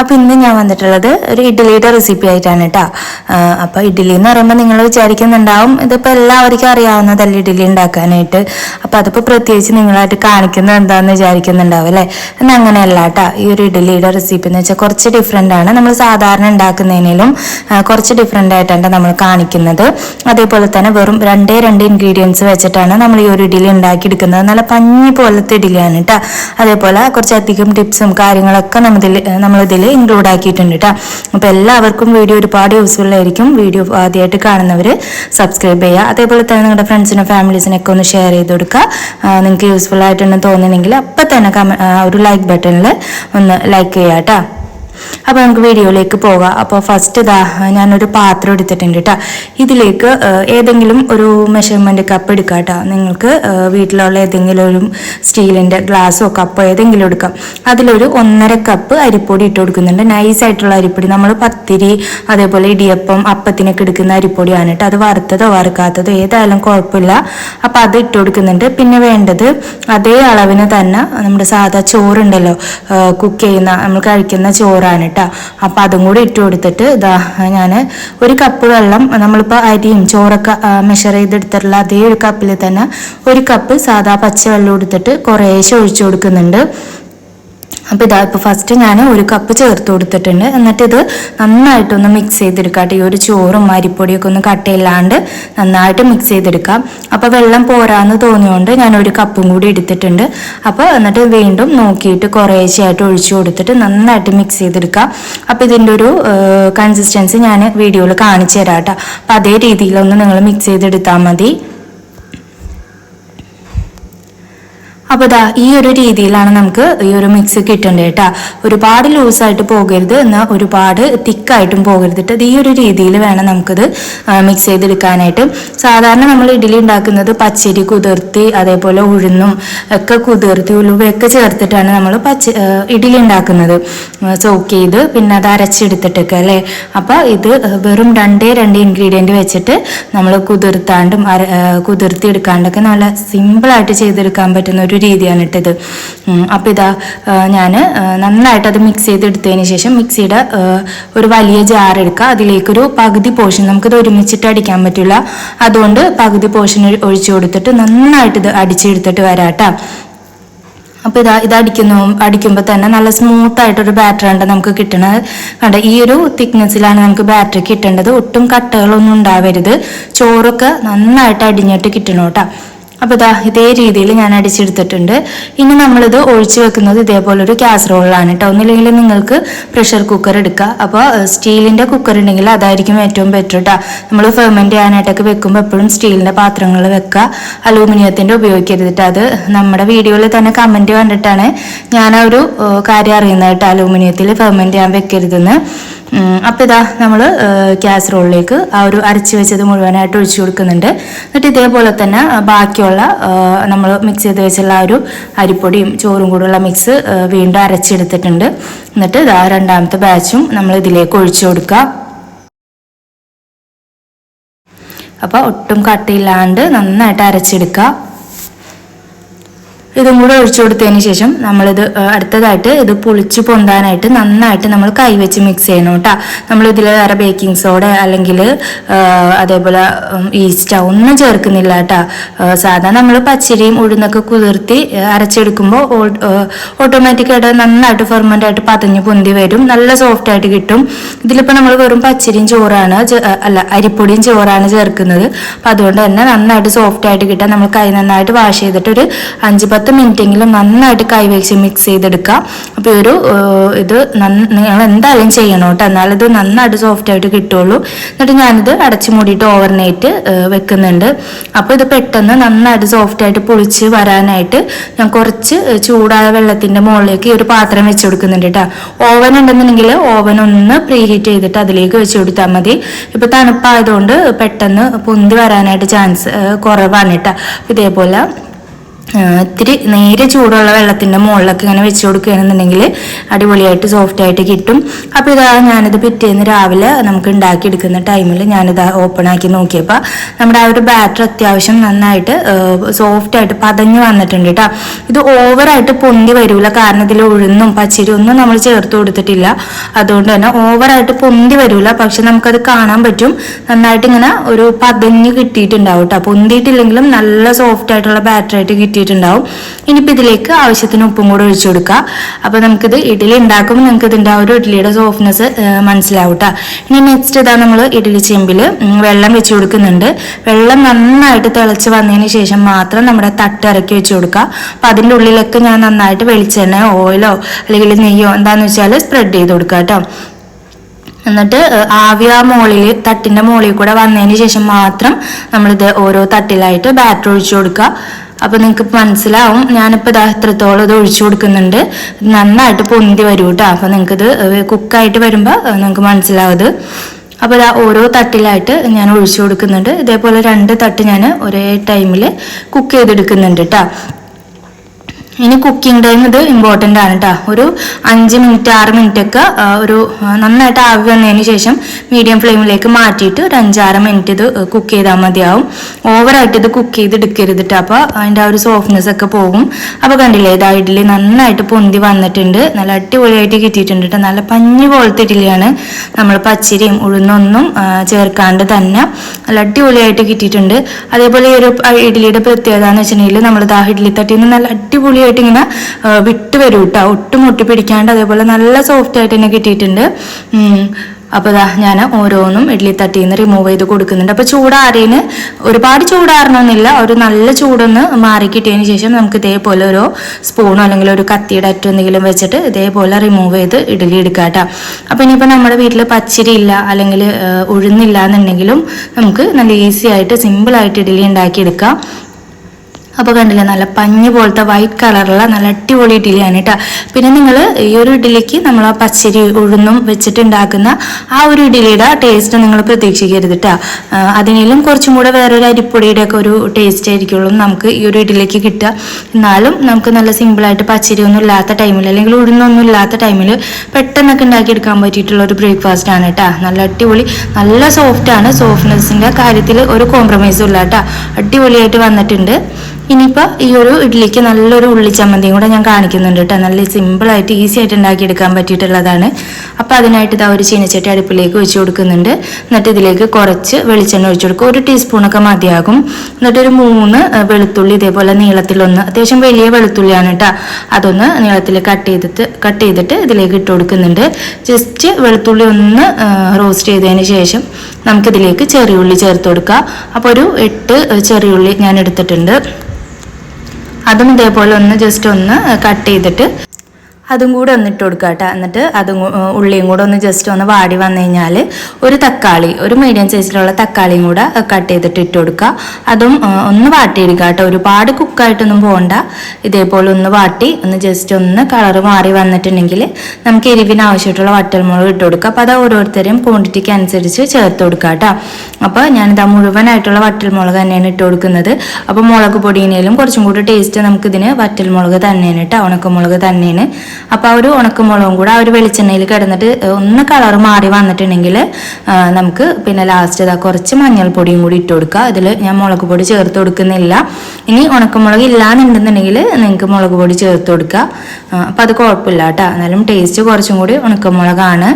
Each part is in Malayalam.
അപ്പോൾ ഇന്ന് ഞാൻ വന്നിട്ടുള്ളത് ഒരു ഇഡ്ഡലിയുടെ റെസിപ്പി ആയിട്ടാണ് കേട്ടോ. അപ്പോൾ ഇഡ്ഡലി എന്ന് പറയുമ്പോൾ നിങ്ങൾ വിചാരിക്കുന്നുണ്ടാവും ഇതിപ്പോൾ എല്ലാവർക്കും അറിയാവുന്നതല്ല ഇഡ്ഡലി ഉണ്ടാക്കാനായിട്ട്. അപ്പോൾ അതിപ്പോൾ പ്രത്യേകിച്ച് നിങ്ങളായിട്ട് കാണിക്കുന്നത് എന്താണെന്ന് വിചാരിക്കുന്നുണ്ടാവും അല്ലേ? എന്നാൽ അങ്ങനെയല്ല കേട്ടോ. ഈ ഒരു ഇഡ്ഡലിയുടെ റെസിപ്പി എന്ന് വെച്ചാൽ കുറച്ച് ഡിഫറെന്റ് ആണ്. നമ്മൾ സാധാരണ ഉണ്ടാക്കുന്നതിനും കുറച്ച് ഡിഫറെന്റ് ആയിട്ടാണ് നമ്മൾ കാണിക്കുന്നത്. അതേപോലെ തന്നെ വെറും രണ്ടേ രണ്ട് ഇൻഗ്രീഡിയൻസ് വെച്ചിട്ടാണ് നമ്മൾ ഈ ഒരു ഇഡ്ഡലി ഉണ്ടാക്കിയെടുക്കുന്നത്. നല്ല പഞ്ഞി പോലത്തെ ഇഡ്ഡലിയാണ് കേട്ടോ. അതേപോലെ കുറച്ചധികം ടിപ്സും കാര്യങ്ങളൊക്കെ നമ്മളിതിൽ നമ്മളിതിൽ ഇൻക്ലൂഡ് ആക്കിയിട്ടുണ്ട് കേട്ടോ അപ്പോൾ എല്ലാവർക്കും വീഡിയോ ഒരുപാട് യൂസ്ഫുൾ ആയിരിക്കും. വീഡിയോ ആദ്യമായിട്ട് കാണുന്നവർ സബ്സ്ക്രൈബ് ചെയ്യുക അതേപോലെ തന്നെ നിങ്ങളുടെ ഫ്രണ്ട്സിനും ഫാമിലീസിനൊക്കെ ഒന്ന് ഷെയർ ചെയ്ത് കൊടുക്കുക നിങ്ങൾക്ക് യൂസ്ഫുൾ ആയിട്ടുണ്ടെന്ന് തോന്നുന്നുണ്ടെങ്കിൽ അപ്പം തന്നെ ഒരു ലൈക്ക് ബട്ടണിൽ ഒന്ന് ലൈക്ക് ചെയ്യുക കേട്ടോ അപ്പോൾ നമുക്ക് വീഡിയോയിലേക്ക് പോകാം. അപ്പോൾ ഫസ്റ്റ് ഇതാ ഞാനൊരു പാത്രം എടുത്തിട്ടുണ്ട് കേട്ടോ ഇതിലേക്ക് ഏതെങ്കിലും ഒരു മെഷർമെന്റ് കപ്പ് എടുക്കാം കേട്ടോ നിങ്ങൾക്ക് വീട്ടിലുള്ള ഏതെങ്കിലും ഒരു സ്റ്റീലിന്റെ ഗ്ലാസ്സോ കപ്പോ ഏതെങ്കിലും എടുക്കാം. അതിലൊരു ഒന്നര കപ്പ് അരിപ്പൊടി ഇട്ട് കൊടുക്കുന്നുണ്ട്. നൈസായിട്ടുള്ള അരിപ്പൊടി. നമ്മൾ പത്തിരി അതേപോലെ ഇടിയപ്പം അപ്പത്തിനൊക്കെ എടുക്കുന്ന അരിപ്പൊടിയാണ് കേട്ടോ അത് വറുത്തതോ വറുക്കാത്തതോ ഏതായാലും കുഴപ്പമില്ല. അപ്പോൾ അത് ഇട്ട് കൊടുക്കുന്നുണ്ട്. പിന്നെ വേണ്ടത് അതേ അളവിന് തന്നെ നമ്മുടെ സാധാ ചോറുണ്ടല്ലോ കുക്ക് ചെയ്യുന്ന നമ്മൾ കഴിക്കുന്ന ചോറാണ് കേട്ടോ അപ്പം അതും കൂടി ഇട്ട് കൊടുത്തിട്ട് ഇതാ ഞാൻ ഒരു കപ്പ് വെള്ളം നമ്മളിപ്പോൾ അരിയും ചോറൊക്കെ മെഷർ ചെയ്തെടുത്തിട്ടുള്ള അതേ ഒരു കപ്പിൽ തന്നെ ഒരു കപ്പ് സാധാ പച്ചവെള്ളം എടുത്തിട്ട് കുറേശ്ശെ ഒഴിച്ചു കൊടുക്കുന്നുണ്ട്. അപ്പോൾ ഇതാ ഇപ്പോൾ ഫസ്റ്റ് ഞാൻ ഒരു കപ്പ് ചേർത്ത് കൊടുത്തിട്ടുണ്ട്. എന്നിട്ട് ഇത് നന്നായിട്ടൊന്ന് മിക്സ് ചെയ്തെടുക്കാം ഈ ഒരു ചോറും അരിപ്പൊടിയൊക്കെ ഒന്ന് കട്ടയില്ലാണ്ട് നന്നായിട്ട് മിക്സ് ചെയ്തെടുക്കാം. അപ്പോൾ വെള്ളം പോരാന്ന് തോന്നിയോണ്ട് ഞാൻ ഒരു കപ്പും കൂടി എടുത്തിട്ടുണ്ട്. അപ്പോൾ എന്നിട്ട് വീണ്ടും നോക്കിയിട്ട് കുറേശ്ശെയായിട്ട് ഒഴിച്ചു കൊടുത്തിട്ട് നന്നായിട്ട് മിക്സ് ചെയ്തെടുക്കാം. അപ്പോൾ ഇതിന്റെ ഒരു കൺസിസ്റ്റൻസി ഞാൻ വീഡിയോയിൽ കാണിച്ചു തരാം കേട്ടോ. അപ്പോൾ അതേ രീതിയിലൊന്ന് നിങ്ങൾ മിക്സ് ചെയ്തെടുത്താൽ മതി. അപ്പോൾ ദാ ഈ ഒരു രീതിയിലാണ് നമുക്ക് ഈ ഒരു മിക്സ് കിട്ടേണ്ടത് കേട്ടോ ഒരുപാട് ലൂസായിട്ട് പോകരുത് എന്നാൽ ഒരുപാട് തിക്കായിട്ടും പോകരുത് ട്ടോ. ഇത് ഈ ഒരു രീതിയിൽ വേണം നമുക്കിത് മിക്സ് ചെയ്തെടുക്കാനായിട്ട്. സാധാരണ നമ്മൾ ഇഡ്ഡലി ഉണ്ടാക്കുന്നത് പച്ചരി കുതിർത്തി അതേപോലെ ഉഴുന്നും ഒക്കെ കുതിർത്തി ഉലുവയൊക്കെ ചേർത്തിട്ടാണ് നമ്മൾ പച്ച ഇഡ്ഡലി ഉണ്ടാക്കുന്നത്. സോക്ക് ചെയ്ത് പിന്നെ അത് അരച്ചെടുത്തിട്ടൊക്കെ അല്ലേ? അപ്പോൾ ഇത് വെറും രണ്ടേ രണ്ട് ഇൻഗ്രീഡിയന്റ് വെച്ചിട്ട് നമ്മൾ കുതിർത്താണ്ടും കുതിർത്തി എടുക്കാണ്ടൊക്കെ നല്ല സിമ്പിളായിട്ട് ചെയ്തെടുക്കാൻ പറ്റുന്ന ഒരു രീതിയാണ് ഇട്ടത്. അപ്പോൾ ഇതാ ഞാൻ നന്നായിട്ട് അത് മിക്സ് ചെയ്തെടുത്തതിന് ശേഷം മിക്സിയുടെ ഒരു വലിയ ജാർ എടുക്കുക. അതിലേക്കൊരു പകുതി പോർഷൻ നമുക്കിത് ഒരുമിച്ചിട്ട് അടിക്കാൻ പറ്റില്ല. അതുകൊണ്ട് പകുതി പോർഷൻ ഒഴിച്ചു കൊടുത്തിട്ട് നന്നായിട്ട് ഇത് അടിച്ചെടുത്തിട്ട് വരാം കേട്ടോ അപ്പോൾ ഇതാ ഇത് അടിക്കുമ്പോൾ തന്നെ നല്ല സ്മൂത്ത് ആയിട്ടൊരു ഉണ്ട് നമുക്ക് കിട്ടണത്. കണ്ട ഈ ഒരു തിക്നെസ്സിലാണ് നമുക്ക് ബാറ്ററി കിട്ടേണ്ടത്. ഒട്ടും കട്ടകളൊന്നും ഉണ്ടാവരുത്. ചോറൊക്കെ നന്നായിട്ട് അടിഞ്ഞിട്ട് കിട്ടണം കേട്ടോ അപ്പോൾ ഇതാ ഇതേ രീതിയിൽ ഞാൻ അടിച്ചെടുത്തിട്ടുണ്ട്. ഇനി നമ്മളിത് ഒഴിച്ചു വെക്കുന്നത് ഇതേപോലെ ഒരു കാസറോളിലാണ് കേട്ടോ ഒന്നില്ലെങ്കിൽ നിങ്ങൾക്ക് പ്രഷർ കുക്കർ എടുക്കുക അപ്പോൾ സ്റ്റീലിന്റെ കുക്കർ ഉണ്ടെങ്കിൽ അതായിരിക്കും ഏറ്റവും ബെറ്റർ കേട്ടോ നമ്മൾ ഫെർമെന്റ് ചെയ്യാനായിട്ടൊക്കെ വെക്കുമ്പോൾ എപ്പോഴും സ്റ്റീലിന്റെ പാത്രങ്ങൾ വെക്കുക. അലൂമിനിയത്തിന്റെ ഉപയോഗിക്കരുത് കേട്ടോ അത് നമ്മുടെ വീഡിയോയിൽ തന്നെ കമന്റ് കണ്ടിട്ടാണ് ഞാൻ ആ ഒരു കാര്യം അറിയുന്നത് കേട്ടോ അലൂമിനിയത്തിൽ ഫെർമെന്റ് ചെയ്യാൻ വെക്കരുതെന്ന്. അപ്പോൾ ഇതാ നമ്മൾ കാസറോളിലേക്ക് ആ ഒരു അരച്ച് വെച്ചത് മുഴുവനായിട്ട് ഒഴിച്ചു കൊടുക്കുന്നുണ്ട്. എന്നിട്ട് ഇതേപോലെ തന്നെ ബാക്കിയുള്ള നമ്മൾ മിക്സ് ചെയ്ത് വെച്ചുള്ള ആ ഒരു അരിപ്പൊടിയും ചോറും കൂടെയുള്ള മിക്സ് വീണ്ടും അരച്ചെടുത്തിട്ടുണ്ട്. എന്നിട്ട് ഇതാ രണ്ടാമത്തെ ബാച്ചും നമ്മൾ ഇതിലേക്ക് ഒഴിച്ചു കൊടുക്കുക. അപ്പോൾ ഒട്ടും കട്ടിയില്ലാണ്ട് നന്നായിട്ട് അരച്ചെടുക്കുക. ഇതും കൂടെ ഒഴിച്ചു കൊടുത്തതിന് ശേഷം നമ്മളിത് അടുത്തതായിട്ട് ഇത് പുളിച്ച് പൊന്താനായിട്ട് നന്നായിട്ട് നമ്മൾ കൈവച്ച് മിക്സ് ചെയ്യണം കേട്ടോ. നമ്മളിതിൽ വേറെ ബേക്കിംഗ് സോഡ അല്ലെങ്കിൽ അതേപോലെ ഈസ്റ്റോ ഒന്നും ചേർക്കുന്നില്ല കേട്ടോ. സാധാരണ നമ്മൾ പച്ചരിയും ഉഴുന്നൊക്കെ കുതിർത്തി അരച്ചെടുക്കുമ്പോൾ ഓട്ടോമാറ്റിക്കായിട്ട് നന്നായിട്ട് ഫെർമെന്റ് ആയിട്ട് പതഞ്ഞ് പൊന്തി വരും. നല്ല സോഫ്റ്റ് ആയിട്ട് കിട്ടും. ഇതിലിപ്പോൾ നമ്മൾ വെറും പച്ചരിയും ചോറാണ് അല്ല അരിപ്പൊടിയും ചോറാണ് ചേർക്കുന്നത്. അപ്പം അതുകൊണ്ട് തന്നെ നന്നായിട്ട് സോഫ്റ്റ് ആയിട്ട് കിട്ടാൻ നമ്മൾ കൈ നന്നായിട്ട് വാഷ് ചെയ്തിട്ട് ഒരു അഞ്ച് പത്ത് മിനിറ്റ് എങ്കിലും നന്നായിട്ട് കൈ വെച്ച് മിക്സ് ചെയ്തെടുക്കുക. അപ്പോൾ ഒരു ഇത് നിങ്ങൾ എന്തായാലും ചെയ്യണം കേട്ടോ. എന്നാലത് നന്നായിട്ട് സോഫ്റ്റ് ആയിട്ട് കിട്ടുള്ളൂ എന്നിട്ട് ഞാനിത് അടച്ചു മൂടിയിട്ട് ഓവർനൈറ്റ് വെക്കുന്നുണ്ട്. അപ്പോൾ ഇത് പെട്ടെന്ന് നന്നായിട്ട് സോഫ്റ്റ് ആയിട്ട് പൊളിച്ച് വരാനായിട്ട് ഞാൻ കുറച്ച് ചൂടായ വെള്ളത്തിന്റെ മുകളിലേക്ക് ഈ ഒരു പാത്രം വെച്ച് കൊടുക്കുന്നുണ്ട് കേട്ടോ. ഓവൻ ഉണ്ടെന്നുണ്ടെങ്കിൽ ഓവൻ ഒന്ന് പ്രീ ഹീറ്റ് ചെയ്തിട്ട് അതിലേക്ക് വെച്ച് കൊടുത്താൽ മതി. ഇപ്പോൾ തണുപ്പായതുകൊണ്ട് പെട്ടെന്ന് പൊന്തി വരാനായിട്ട് ചാൻസ് കുറവാണ് കേട്ടോ. ഇതേപോലെ ഇത്തിരി നേരെ ചൂടുള്ള വെള്ളത്തിന്റെ മുകളിലൊക്കെ ഇങ്ങനെ വെച്ച് കൊടുക്കുകയാണെന്നുണ്ടെങ്കിൽ അടിപൊളിയായിട്ട് സോഫ്റ്റ് ആയിട്ട് കിട്ടും. അപ്പോൾ ഇതാ ഞാനിത് പിറ്റേന്ന് രാവിലെ നമുക്ക് ഉണ്ടാക്കിയെടുക്കുന്ന ടൈമിൽ ഞാനിത് ഓപ്പൺ ആക്കി നോക്കിയപ്പോൾ നമ്മുടെ ആ ഒരു ബാറ്റർ അത്യാവശ്യം നന്നായിട്ട് സോഫ്റ്റ് ആയിട്ട് പതഞ്ഞ് വന്നിട്ടുണ്ട് കേട്ടോ ഇത് ഓവറായിട്ട് പൊന്തി വരില്ല കാരണം ഇതിൽ ഉഴുന്നും പച്ചരി ഒന്നും നമ്മൾ ചേർത്ത് കൊടുത്തിട്ടില്ല. അതുകൊണ്ട് തന്നെ ഓവറായിട്ട് പൊന്തി വരില്ല പക്ഷെ നമുക്കത് കാണാൻ പറ്റും. നന്നായിട്ട് ഇങ്ങനെ ഒരു പതഞ്ഞ് കിട്ടിയിട്ടുണ്ടാവും കേട്ടോ പൊന്തിയിട്ടില്ലെങ്കിലും നല്ല സോഫ്റ്റ് ആയിട്ടുള്ള ബാറ്റർ ആയിട്ട് കിട്ടിയിട്ടുണ്ടാവും. ഇനിയിപ്പോൾ ഇതിലേക്ക് ആവശ്യത്തിന് ഉപ്പും കൂടെ ഒഴിച്ചു കൊടുക്കുക അപ്പോൾ നമുക്കിത് ഇഡ്ഡലി ഉണ്ടാക്കുമ്പോൾ നിങ്ങൾക്ക് ഇതിന്റെ ആ ഒരു ഇഡ്ഡലിയുടെ സോഫ്റ്റ്നെസ് മനസ്സിലാവും കേട്ടോ ഇനി നെക്സ്റ്റ് ഇതാ നമ്മൾ ഇഡ്ഡലി ചെമ്പിൽ വെള്ളം വെച്ച് കൊടുക്കുന്നുണ്ട്. വെള്ളം നന്നായിട്ട് തിളച്ച് വന്നതിന് ശേഷം മാത്രം നമ്മുടെ തട്ട് ഇറക്കി വെച്ച് കൊടുക്കുക അപ്പോൾ അതിന്റെ ഉള്ളിലൊക്കെ ഞാൻ നന്നായിട്ട് വെളിച്ചെണ്ണ ഓയിലോ അല്ലെങ്കിൽ നെയ്യോ എന്താണെന്ന് വെച്ചാൽ സ്പ്രെഡ് ചെയ്ത് കൊടുക്കുക കേട്ടോ എന്നിട്ട് ആവി ആ മുകളിൽ തട്ടിന്റെ മുകളിൽ കൂടെ വന്നതിന് ശേഷം മാത്രം നമ്മളിത് ഓരോ തട്ടിലായിട്ട് ബാറ്റർ ഒഴിച്ചു കൊടുക്കുക അപ്പൊ നിങ്ങൾക്ക് മനസ്സിലാവും. ഞാനിപ്പോൾ ഇതാ എത്രത്തോളം ഇത് ഒഴിച്ചു കൊടുക്കുന്നുണ്ട്. നന്നായിട്ട് പൊന്തി വരും കേട്ടോ അപ്പൊ നിങ്ങൾക്ക് ഇത് കുക്കായിട്ട് വരുമ്പോൾ നിങ്ങൾക്ക് മനസ്സിലാവും അപ്പൊ അപ്പോൾ ഇതാ ഓരോ തട്ടിലായിട്ട് ഞാൻ ഒഴിച്ചു കൊടുക്കുന്നുണ്ട്. ഇതേപോലെ രണ്ട് തട്ട് ഞാൻ ഒരേ ടൈമിൽ കുക്ക് ചെയ്തെടുക്കുന്നുണ്ട് കേട്ടോ ഇനി കുക്കിംഗ് ടൈം ഇത് ഇമ്പോർട്ടന്റ് ആണ് കേട്ടോ ഒരു അഞ്ച് മിനിറ്റ് ആറ് മിനിറ്റ് ഒക്കെ ഒരു നന്നായിട്ട് ആവി വന്നതിന് ശേഷം മീഡിയം ഫ്ലെയിമിലേക്ക് മാറ്റിയിട്ട് ഒരു അഞ്ചാറ് മിനിറ്റ് ഇത് കുക്ക് ചെയ്താൽ മതിയാവും. ഓവറായിട്ട് ഇത് കുക്ക് ചെയ്ത് എടുക്കരുത് കേട്ടോ അപ്പോൾ അതിന്റെ ആ ഒരു സോഫ്റ്റ്നെസ് ഒക്കെ പോകും. അപ്പോൾ കണ്ടില്ലേ ഇതാ ഇഡ്ഡലി നന്നായിട്ട് പൊന്തി വന്നിട്ടുണ്ട്. നല്ല അടിപൊളിയായിട്ട് കിട്ടിയിട്ടുണ്ട് കേട്ടോ നല്ല പഞ്ഞി പോലത്തെ ഇഡ്ഡലിയാണ് നമ്മൾ പച്ചരിയും ഉഴുന്നൊന്നും ചേർക്കാണ്ട് തന്നെ നല്ല അടിപൊളിയായിട്ട് കിട്ടിയിട്ടുണ്ട്. അതേപോലെ ഈ ഒരു ഇഡ്ഡലിയുടെ പ്രത്യേകത എന്ന് വെച്ചിട്ടുണ്ടെങ്കിൽ നമ്മൾ ദാ ഇഡ്ഡലി തട്ടിന്ന് നല്ല നല്ല അടിപൊളിയായിട്ട് ഇങ്ങനെ വിട്ട് വരും കേട്ടോ ഒട്ടും മുട്ടി പിടിക്കാണ്ട് അതേപോലെ നല്ല സോഫ്റ്റ് ആയിട്ട് തന്നെ കിട്ടിയിട്ടുണ്ട്. അപ്പോൾ ഇതാ ഞാൻ ഓരോന്നും ഇഡ്ഡലി തട്ടിൽ നിന്ന് റിമൂവ് ചെയ്ത് കൊടുക്കുന്നുണ്ട്. അപ്പോൾ ചൂടാറിയതിന് ഒരുപാട് ചൂടാറണമെന്നില്ല. ഒരു നല്ല ചൂടൊന്ന് മാറി കിട്ടിയതിന് ശേഷം നമുക്ക് ഇതേപോലെ ഒരു സ്പൂണോ അല്ലെങ്കിൽ ഒരു കത്തിയുടെ അറ്റോ എന്തെങ്കിലും വെച്ചിട്ട് ഇതേപോലെ റിമൂവ് ചെയ്ത് ഇഡ്ഡലി എടുക്കുക കേട്ടോ അപ്പോൾ ഇനിയിപ്പോൾ നമ്മുടെ വീട്ടിൽ പച്ചരി ഇല്ല അല്ലെങ്കിൽ ഉഴുന്നില്ല എന്നുണ്ടെങ്കിലും നമുക്ക് നല്ല ഈസി ആയിട്ട് സിമ്പിളായിട്ട് ഇഡ്ഡലി ഉണ്ടാക്കിയെടുക്കാം. അപ്പോൾ കണ്ടില്ലേ നല്ല പഞ്ഞ് പോലത്തെ വൈറ്റ് കളറുള്ള നല്ല അടിപൊളി ഇഡ്ഡലിയാണ് കേട്ടോ പിന്നെ നിങ്ങൾ ഈ ഒരു ഇഡ്ഡലിക്ക് നമ്മൾ ആ പച്ചരി ഉഴുന്നും വെച്ചിട്ടുണ്ടാക്കുന്ന ആ ഒരു ഇഡ്ഡലിയുടെ ടേസ്റ്റ് നിങ്ങൾ പ്രതീക്ഷിക്കരുത് കേട്ടോ അതിനേലും കുറച്ചും കൂടെ വേറൊരു അരിപ്പൊടിയുടെ ഒക്കെ ഒരു ടേസ്റ്റ് ആയിരിക്കുള്ളൂ നമുക്ക് ഈ ഒരു ഇഡ്ഡലിക്ക് കിട്ടുക. എന്നാലും നമുക്ക് നല്ല സിമ്പിളായിട്ട് പച്ചരി ഒന്നും ഇല്ലാത്ത ടൈമിൽ അല്ലെങ്കിൽ ഉഴുന്നൊന്നും ഇല്ലാത്ത ടൈമിൽ പെട്ടെന്നൊക്കെ ഉണ്ടാക്കിയെടുക്കാൻ പറ്റിയിട്ടുള്ള ഒരു ബ്രേക്ക്ഫാസ്റ്റ് ആണ് കേട്ടോ നല്ല അടിപൊളി നല്ല സോഫ്റ്റ് ആണ്. സോഫ്റ്റ്നെസ്സിന്റെ കാര്യത്തിൽ ഒരു കോംപ്രമൈസും ഇല്ല കേട്ടോ അടിപൊളിയായിട്ട് വന്നിട്ടുണ്ട്. ഇനിയിപ്പോൾ ഈ ഒരു ഇഡ്ഡലിക്ക് നല്ലൊരു ഉള്ളി ഉള്ളിച്ചമ്മന്തിയും കൂടെ ഞാൻ കാണിക്കുന്നുണ്ട് കേട്ടോ. നല്ല സിമ്പിൾ ആയിട്ട് ഈസി ആയിട്ട് ഉണ്ടാക്കിയെടുക്കാൻ പറ്റിയിട്ടുള്ളതാണ്. അപ്പോൾ അതിനായിട്ട് ഇതാ ഒരു ചീനച്ചട്ടി അടുപ്പിലേക്ക് വെച്ച് കൊടുക്കുന്നുണ്ട്. എന്നിട്ട് ഇതിലേക്ക് കുറച്ച് വെളിച്ചെണ്ണ ഒഴിച്ചു കൊടുക്കും. ഒരു ടീസ്പൂണൊക്കെ മതിയാകും. എന്നിട്ട് ഒരു മൂന്ന് വെളുത്തുള്ളി ഇതേപോലെ നീളത്തിലൊന്ന് അത്യാവശ്യം വലിയ വെളുത്തുള്ളിയാണ് കേട്ടോ. അതൊന്ന് നീളത്തിൽ കട്ട് ചെയ്തിട്ട് കട്ട് ചെയ്തിട്ട് ഇതിലേക്ക് ഇട്ട് കൊടുക്കുന്നുണ്ട്. ജസ്റ്റ് വെളുത്തുള്ളി ഒന്ന് റോസ്റ്റ് ചെയ്തതിന് ശേഷം നമുക്കിതിലേക്ക് ചെറിയുള്ളി ചേർത്ത് കൊടുക്കുക അപ്പോൾ ഒരു എട്ട് ചെറിയുള്ളി ഞാൻ എടുത്തിട്ടുണ്ട്. അതും ഇതേപോലെ ഒന്ന് ജസ്റ്റ് ഒന്ന് കട്ട് ചെയ്തിട്ട് അതും കൂടെ ഒന്ന് ഇട്ട് കൊടുക്കുക കേട്ടോ എന്നിട്ട് അതും ഉള്ളിയും കൂടെ ഒന്ന് ജസ്റ്റ് ഒന്ന് വാടി വന്നു കഴിഞ്ഞാൽ ഒരു തക്കാളി ഒരു മീഡിയം സൈസിലുള്ള തക്കാളിയും കൂടെ കട്ട് ചെയ്തിട്ട് ഇട്ട് കൊടുക്കുക അതും ഒന്ന് വാട്ടിയെടുക്കുക കേട്ടോ ഒരുപാട് കുക്കായിട്ടൊന്നും പോകണ്ട ഇതേപോലെ ഒന്ന് വാട്ടി ഒന്ന് ജസ്റ്റ് ഒന്ന് കളർ മാറി വന്നിട്ടുണ്ടെങ്കിൽ നമുക്ക് എരിവിന് ആവശ്യമായിട്ടുള്ള വട്ടൽമുളക് ഇട്ട് കൊടുക്കുക അപ്പോൾ അത് ഓരോരുത്തരെയും ക്വാണ്ടിറ്റിക്ക് അനുസരിച്ച് ചേർത്ത് കൊടുക്കുക കേട്ടോ അപ്പോൾ ഞാനിതാ മുഴുവനായിട്ടുള്ള വട്ടൽമുളക് തന്നെയാണ് ഇട്ട് കൊടുക്കുന്നത്. അപ്പോൾ മുളക് പൊടിയിനേലും കുറച്ചും കൂടി ടേസ്റ്റ് നമുക്കിതിന് വറ്റൽമുളക് തന്നെയാണ് കേട്ടോ ഉണക്കമുളക് തന്നെയാണ്. അപ്പോൾ ആ ഒരു ഉണക്കമുളകും കൂടെ ആ ഒരു വെളിച്ചെണ്ണയിൽ കിടന്നിട്ട് ഒന്ന് കളർ മാറി വന്നിട്ടുണ്ടെങ്കിൽ നമുക്ക് പിന്നെ ലാസ്റ്റ് ഇതാ കുറച്ച് മഞ്ഞൾപ്പൊടിയും കൂടി ഇട്ട് കൊടുക്കുക. ഇതിൽ ഞാൻ മുളക് പൊടി ചേർത്ത് കൊടുക്കുന്നില്ല. ഇനി ഉണക്കമുളക് ഇല്ലാന്നുണ്ടെന്നുണ്ടെങ്കിൽ നിങ്ങൾക്ക് മുളക് പൊടി ചേർത്ത് കൊടുക്കുക. അപ്പം അത് കുഴപ്പമില്ല കേട്ടോ. എന്നാലും ടേസ്റ്റ് കുറച്ചും കൂടി ഉണക്കമുളകാണ്.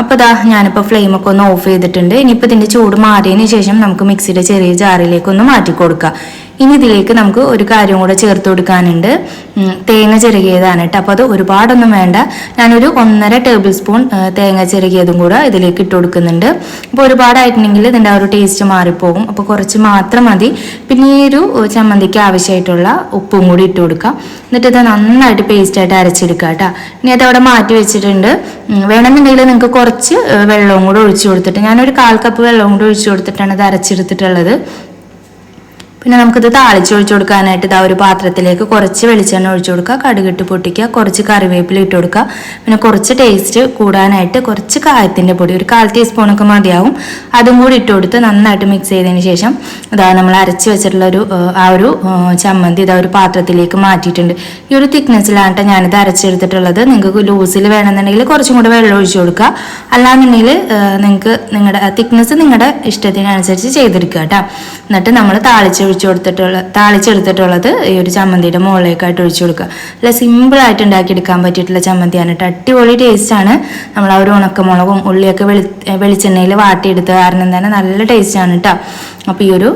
അപ്പോൾ ഇതാ ഞാനിപ്പോൾ ഫ്ലെയിമൊക്കെ ഒന്ന് ഓഫ് ചെയ്തിട്ടുണ്ട്. ഇനിയിപ്പോൾ ഇതിന്റെ ചൂട് മാറിയതിന് ശേഷം നമുക്ക് മിക്സിയുടെ ചെറിയ ജാറിലേക്ക് ഒന്ന് മാറ്റി കൊടുക്കാം ഇനി ഇതിലേക്ക് നമുക്ക് ഒരു കാര്യം കൂടെ ചേർത്ത് കൊടുക്കാനുണ്ട്. തേങ്ങ ചെറുകിയതാണ് കേട്ടോ. അപ്പോൾ അത് ഒരുപാടൊന്നും വേണ്ട. ഞാനൊരു ഒന്നര ടേബിൾ സ്പൂൺ തേങ്ങ ചെറുകിയതും കൂടെ ഇതിലേക്ക് ഇട്ട് കൊടുക്കുന്നുണ്ട്. അപ്പോൾ ഒരുപാടായിട്ടുണ്ടെങ്കിൽ ഇതിന്റെ ആ ഒരു ടേസ്റ്റ് മാറിപ്പോകും. അപ്പോൾ കുറച്ച് മാത്രം മതി. പിന്നെ ഈ ഒരു ചമ്മന്തിക്ക് ആവശ്യമായിട്ടുള്ള ഉപ്പും കൂടി ഇട്ട് കൊടുക്കാം. എന്നിട്ട് ഇത് നന്നായിട്ട് പേസ്റ്റായിട്ട് അരച്ചെടുക്കുക കേട്ടോ. ഇനി അത് അവിടെ മാറ്റി വെച്ചിട്ടുണ്ട്. വേണമെന്നുണ്ടെങ്കിൽ നിങ്ങൾക്ക് കുറച്ച് വെള്ളവും കൂടെ ഒഴിച്ചു കൊടുത്തിട്ട് ഞാനൊരു കാൽ കപ്പ് വെള്ളവും കൂടെ ഒഴിച്ചു കൊടുത്തിട്ടാണ് ഇത് അരച്ചെടുത്തിട്ടുള്ളത്. പിന്നെ നമുക്കിത് താളിച്ച് ഒഴിച്ചു കൊടുക്കാനായിട്ട് ഇതാ ഒരു പാത്രത്തിലേക്ക് കുറച്ച് വെളിച്ചെണ്ണ ഒഴിച്ചു കൊടുക്കുക. കടുകിട്ട് പൊട്ടിക്കുക. കുറച്ച് കറിവേപ്പില ഇട്ട് കൊടുക്കുക. പിന്നെ കുറച്ച് ടേസ്റ്റ് കൂടാനായിട്ട് കുറച്ച് കായത്തിന്റെ പൊടി ഒരു കാൽ ടീസ്പൂണൊക്കെ മതിയാവും. അതും കൂടി ഇട്ട് കൊടുത്ത് നന്നായിട്ട് മിക്സ് ചെയ്തതിന് ശേഷം ഇതാ നമ്മൾ അരച്ച് വെച്ചിട്ടുള്ള ഒരു ആ ഒരു ചമ്മന്തി ഇതാ ഒരു പാത്രത്തിലേക്ക് മാറ്റിയിട്ടുണ്ട്. ഈ ഒരു തിക്നെസ്സിലാണ് ഞാനിത് അരച്ചെടുത്തിട്ടുള്ളത്. നിങ്ങൾക്ക് ലൂസിൽ വേണമെന്നുണ്ടെങ്കിൽ കുറച്ചും കൂടെ വെള്ളം ഒഴിച്ചു കൊടുക്കുക. അല്ലാന്നുണ്ടെങ്കിൽ നിങ്ങൾക്ക് നിങ്ങളുടെ തിക്നെസ് നിങ്ങളുടെ ഇഷ്ടത്തിനനുസരിച്ച് ചെയ്തെടുക്കുക കേട്ടോ എന്നിട്ട് നമ്മൾ താളിച്ച് ഒഴിച്ചു കൊടുത്തിട്ടുള്ള താളിച്ചെടുത്തിട്ടുള്ളത് ഈ ഒരു ചമ്മന്തിയുടെ മുകളിലേക്കായിട്ട് ഒഴിച്ചു കൊടുക്കുക. അല്ല സിമ്പിളായിട്ട് ഉണ്ടാക്കിയെടുക്കാൻ പറ്റിയിട്ടുള്ള ചമ്മന്തിയാണ്. കേട്ടോ അടിപൊളി ടേസ്റ്റാണ്. നമ്മൾ ആ ഒരു ഉണക്കമുളകും ഉള്ളിയൊക്കെ വെളി വെളിച്ചെണ്ണയിൽ വാട്ടിയെടുത്ത കാരണം തന്നെ നല്ല ടേസ്റ്റാണ് കേട്ടോ അപ്പോൾ ഈ ഒരു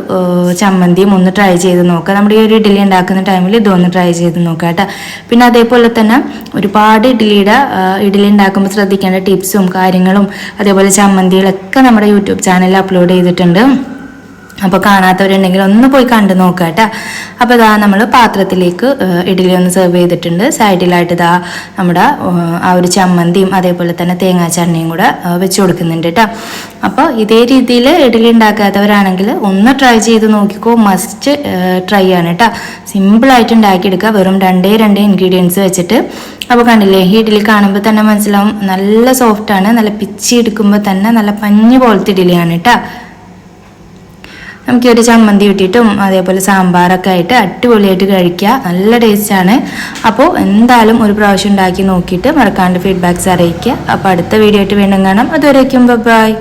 ചമ്മന്തിയും ഒന്ന് ട്രൈ ചെയ്ത് നോക്കുക. നമ്മുടെ ഈ ഒരു ഇഡ്ഡലി ഉണ്ടാക്കുന്ന ടൈമിൽ ഇതൊന്ന് ട്രൈ ചെയ്ത് നോക്കുക കേട്ടോ പിന്നെ അതേപോലെ തന്നെ ഒരുപാട് ഇഡ്ഡലിയുടെ ഇഡ്ഡലി ഉണ്ടാക്കുമ്പോൾ ശ്രദ്ധിക്കേണ്ട ടിപ്സും കാര്യങ്ങളും അതേപോലെ ചമ്മന്തികളൊക്കെ നമ്മുടെ യൂട്യൂബ് ചാനലിൽ അപ്ലോഡ് ചെയ്തിട്ടുണ്ട്. അപ്പോൾ കാണാത്തവരുണ്ടെങ്കിൽ ഒന്ന് പോയി കണ്ടു നോക്കുക കേട്ടോ. അപ്പോൾ ഇതാ നമ്മൾ പാത്രത്തിലേക്ക് ഇഡ്ഡലി ഒന്ന് സെർവ് ചെയ്തിട്ടുണ്ട്. സൈഡിലായിട്ട് ഇതാ നമ്മുടെ ആ ഒരു ചമ്മന്തിയും അതേപോലെ തന്നെ തേങ്ങാ ചട്നിയും കൂടെ വെച്ച് കൊടുക്കുന്നുണ്ട് കേട്ടോ. അപ്പോൾ ഇതേ രീതിയിൽ ഇഡ്ഡലി ഉണ്ടാക്കാത്തവരാണെങ്കിൽ ഒന്ന് ട്രൈ ചെയ്ത് നോക്കിക്കോ. മസ്റ്റ് ട്രൈ ആണ് കേട്ടോ. സിമ്പിളായിട്ട് ഉണ്ടാക്കിയെടുക്കുക. വെറും രണ്ടേ രണ്ട് ഇൻഗ്രീഡിയൻസ് വെച്ചിട്ട്. അപ്പോൾ കണ്ടില്ലേ ഈ ഇഡ്ഡലി കാണുമ്പോൾ തന്നെ മനസ്സിലാവും നല്ല സോഫ്റ്റാണ് നല്ല പിച്ചി എടുക്കുമ്പോൾ തന്നെ നല്ല പഞ്ഞ് പോലത്തെ ഇഡ്ഡലിയാണ് കേട്ടോ. നമുക്ക് ഒരു ചമ്മന്തി കിട്ടിയിട്ടും അതേപോലെ സാമ്പാറൊക്കെ ആയിട്ട് അടിപൊളിയായിട്ട് കഴിക്കുക. നല്ല ടേസ്റ്റാണ് അപ്പോൾ എന്തായാലും ഒരു പ്രാവശ്യം ഉണ്ടാക്കി നോക്കിയിട്ട് മറക്കാണ്ട് ഫീഡ്ബാക്ക്സ് അറിയിക്കുക. അപ്പോൾ അടുത്ത വീഡിയോ ആയിട്ട് വീണ്ടും കാണാം. അതുവരേക്കും ബൈ